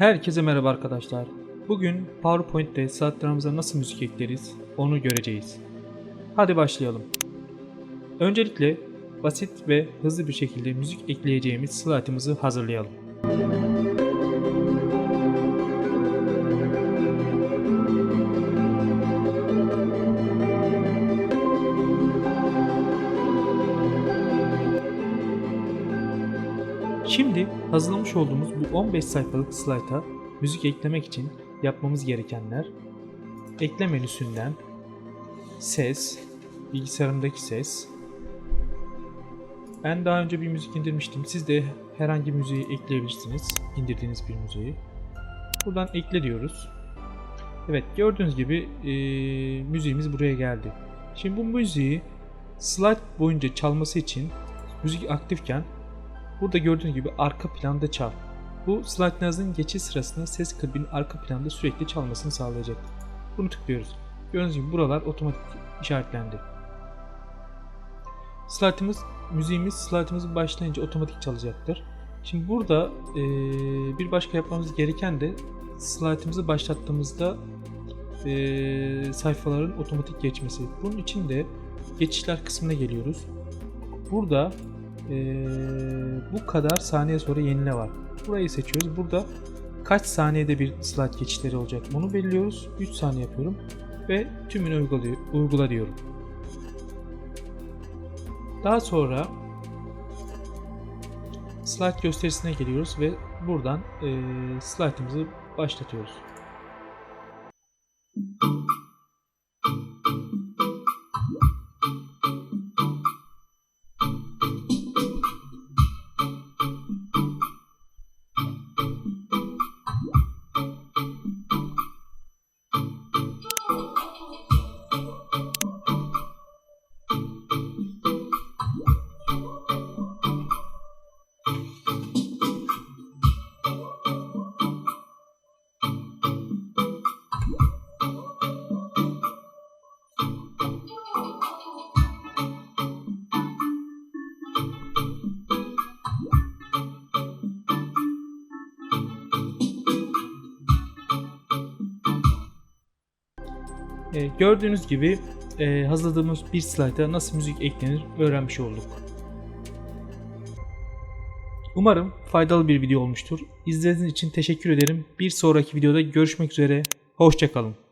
Herkese merhaba arkadaşlar. Bugün PowerPoint'te slaytlarımıza nasıl müzik ekleriz onu göreceğiz. Hadi başlayalım. Öncelikle basit ve hızlı bir şekilde müzik ekleyeceğimiz slaytımızı hazırlayalım. Şimdi hazırlamış olduğumuz bu 15 sayfalık slayta müzik eklemek için yapmamız gerekenler ekle menüsünden ses, bilgisayarımdaki ses. Ben daha önce bir müzik indirmiştim. Siz de herhangi bir müziği ekleyebilirsiniz. indirdiğiniz bir müziği. Buradan ekle diyoruz. Evet gördüğünüz gibi eee, müziğimiz buraya geldi. Şimdi bu müziği slide boyunca çalması için müzik aktifken Burada gördüğünüz gibi arka planda çal. Bu slaytlarınızın geçiş sırasında ses klibinin arka planda sürekli çalmasını sağlayacak. Bunu tıklıyoruz. Gördüğünüz gibi buralar otomatik işaretlendi. Slaytımız, müziğimiz slaytımız başlayınca otomatik çalacaktır. Şimdi burada eee, bir başka yapmamız gereken de slaytımızı başlattığımızda eee, sayfaların otomatik geçmesi. Bunun için de geçişler kısmına geliyoruz. Burada ee, bu kadar saniye sonra yenile var. Burayı seçiyoruz. Burada kaç saniyede bir slide geçişleri olacak bunu belirliyoruz. 3 saniye yapıyorum ve tümünü uygula, uygula diyorum. Daha sonra slide gösterisine geliyoruz ve buradan e, slide'ımızı başlatıyoruz. E, gördüğünüz gibi e, hazırladığımız bir slayta nasıl müzik eklenir öğrenmiş olduk. Umarım faydalı bir video olmuştur. İzlediğiniz için teşekkür ederim. Bir sonraki videoda görüşmek üzere. Hoşçakalın.